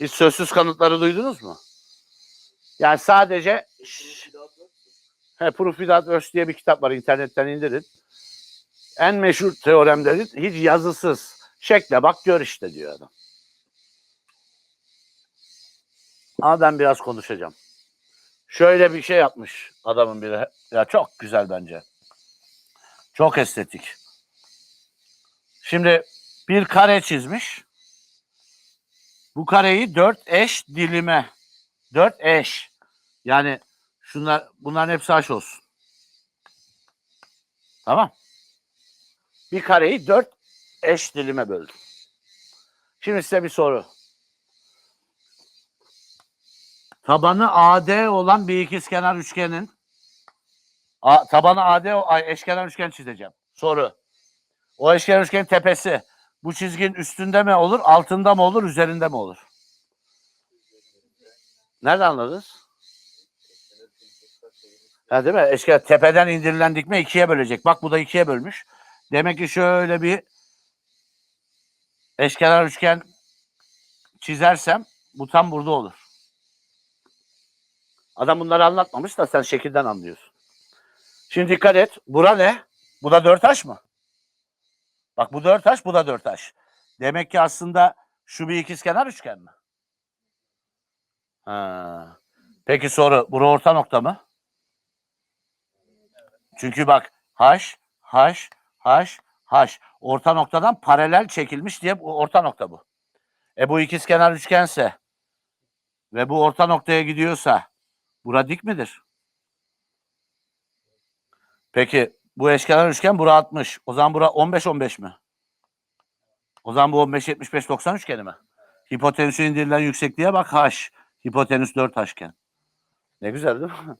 Hiç sözsüz kanıtları duydunuz mu? Yani sadece He, Proof Without Words diye bir kitap var. internetten indirin. En meşhur teoremlerin hiç yazısız. Şekle bak gör işte diyor adam. Ama ben biraz konuşacağım. Şöyle bir şey yapmış adamın biri. Ya çok güzel bence. Çok estetik. Şimdi bir kare çizmiş. Bu kareyi dört eş dilime. Dört eş. Yani şunlar bunların hepsi haş olsun. Tamam. Bir kareyi dört eş dilime böldüm. Şimdi size bir soru. Tabanı AD olan bir ikizkenar üçgenin A, tabanı AD eşkenar üçgen çizeceğim. Soru. O eşkenar üçgenin tepesi bu çizginin üstünde mi olur, altında mı olur, üzerinde mi olur? Nereden anladınız? Ha değil mi? Eşkenar tepeden indirilen dikme ikiye bölecek. Bak bu da ikiye bölmüş. Demek ki şöyle bir eşkenar üçgen çizersem bu tam burada olur. Adam bunları anlatmamış da sen şekilden anlıyorsun. Şimdi dikkat et. Bura ne? Bu da dört taş mı? Bak bu dört taş, bu da dört taş. Demek ki aslında şu bir ikizkenar üçgen mi? Ha. Peki soru, bura orta nokta mı? Çünkü bak H, H, H, H. Orta noktadan paralel çekilmiş diye orta nokta bu. E bu ikizkenar üçgense ve bu orta noktaya gidiyorsa bura dik midir? Peki bu eşkenar üçgen bura 60. O zaman bura 15 15 mi? O zaman bu 15 75 90 üçgeni mi? Hipotenüsü indirilen yüksekliğe bak h. Hipotenüs 4 haşken. Ne güzel değil mi?